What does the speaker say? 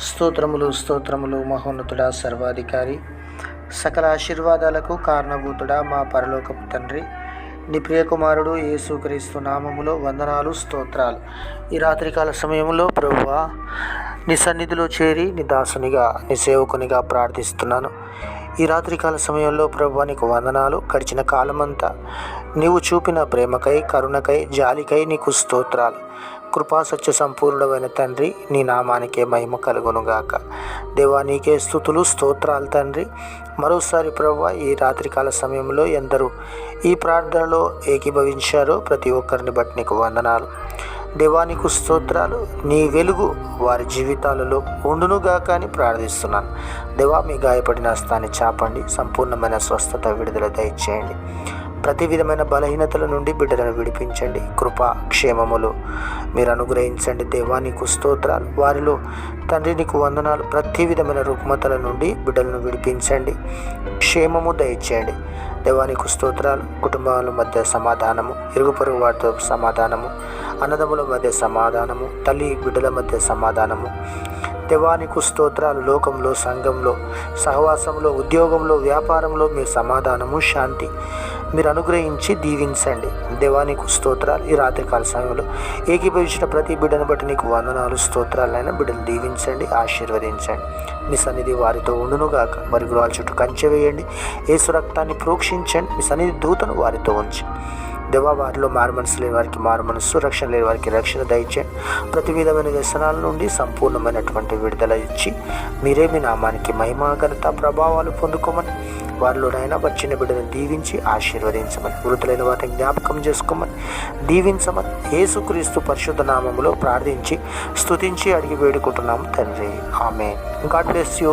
స్తోత్రములు స్తోత్రములు మహోన్నతుడా సర్వాధికారి. సకల ఆశీర్వాదాలకు కారణభూతుడా మా పరలోకపు తండ్రి. నీ ప్రియకుమారుడు యేసుక్రీస్తు నామములో వందనాలు స్తోత్రాలు. ఈ రాత్రికాల సమయంలో ప్రభువా నీ సన్నిధిలో చేరి నీ దాసునిగా నీ సేవకునిగా ప్రార్థిస్తున్నాను. ఈ రాత్రికాల సమయంలో ప్రభు నీకు వందనాలు. గడిచిన కాలమంతా నీవు చూపిన ప్రేమకై కరుణకై జాలికై నీకు స్తోత్రాలు. కృపా సత్య సంపూర్ణమైన తండ్రి నీ నామానికే మహిమ కలుగునుగాక. దేవా నీకే స్థుతులు స్తోత్రాలు తండ్రి. మరోసారి ప్రభు ఈ రాత్రికాల సమయంలో ఎందరూ ఈ ప్రార్థనలో ఏకీభవించారో ప్రతి ఒక్కరిని బట్టి నీకు వందనాలు. దేవానికి స్తోత్రాలు నీ వెలుగు వారి జీవితాలలో ఉండునుగాక అని ప్రార్థిస్తున్నాను. దేవా మీ గాయపడిన హస్తాన్ని చాపండి. సంపూర్ణమైన స్వస్థత విడుదల దయచేయండి. ప్రతి విధమైన బలహీనతల నుండి బిడ్డలను విడిపించండి. కృప క్షేమములు. మీరు అనుగ్రహించండి దేవానికి స్తోత్రాలు. వారిలో తండ్రి నీకు వందనాలు. ప్రతి విధమైన రుగ్మతల నుండి బిడ్డలను విడిపించండి. క్షేమము దయచేయండి. దేవానికి స్తోత్రాలు. కుటుంబాల మధ్య సమాధానము. ఇరుగు పొరుగు వారితో సమాధానము. అన్నదముల మధ్య సమాధానము. తల్లి బిడ్డల మధ్య సమాధానము. దేవానికి స్తోత్రాలు లోకంలో సంఘంలో సహవాసంలో ఉద్యోగంలో వ్యాపారంలో మీ సమాధానము శాంతి. మీరు అనుగ్రహించి దీవించండి. దేవానికి స్తోత్రాలు ఈ రాత్రికాల సమయంలో. ఏకీభవించిన ప్రతి బిడ్డను బట్టి నీకు వందనాలు స్తోత్రాలైనా బిడ్డలు దీవించండి ఆశీర్వదించండి. మీ సన్నిధి వారితో ఉండునుగాక. మరి గృహాల చుట్టూ కంచె వేయండి. ఏసు రక్తాన్ని ప్రోక్షించండి. మీ సన్నిధి దూతను వారితో ఉంచండి. దేవా వారిలో మారు మనసు లేని వారికి మారు మనస్సు రక్షణ లేని వారికి రక్షణ దయచేయండి ప్రతి విధమైన వ్యసనాల నుండి సంపూర్ణమైనటువంటి విడుదల ఇచ్చి మీరే మీ నామానికి మహిమ ఘనత ప్రభావాలు పొందుకోమని వారిలోనైనా వచ్చిన బిడ్డను దీవించి ఆశీర్వదించమని వృద్ధులైన వారిని జ్ఞాపకం చేసుకోమని దీవించమని యేసుక్రీస్తు పరిశుద్ధ నామంలో ప్రార్థించి స్తుతించి అడిగి వేడుకుంటున్నాము తండ్రి. ఆమె గాడ్ బ్లెస్ యూ.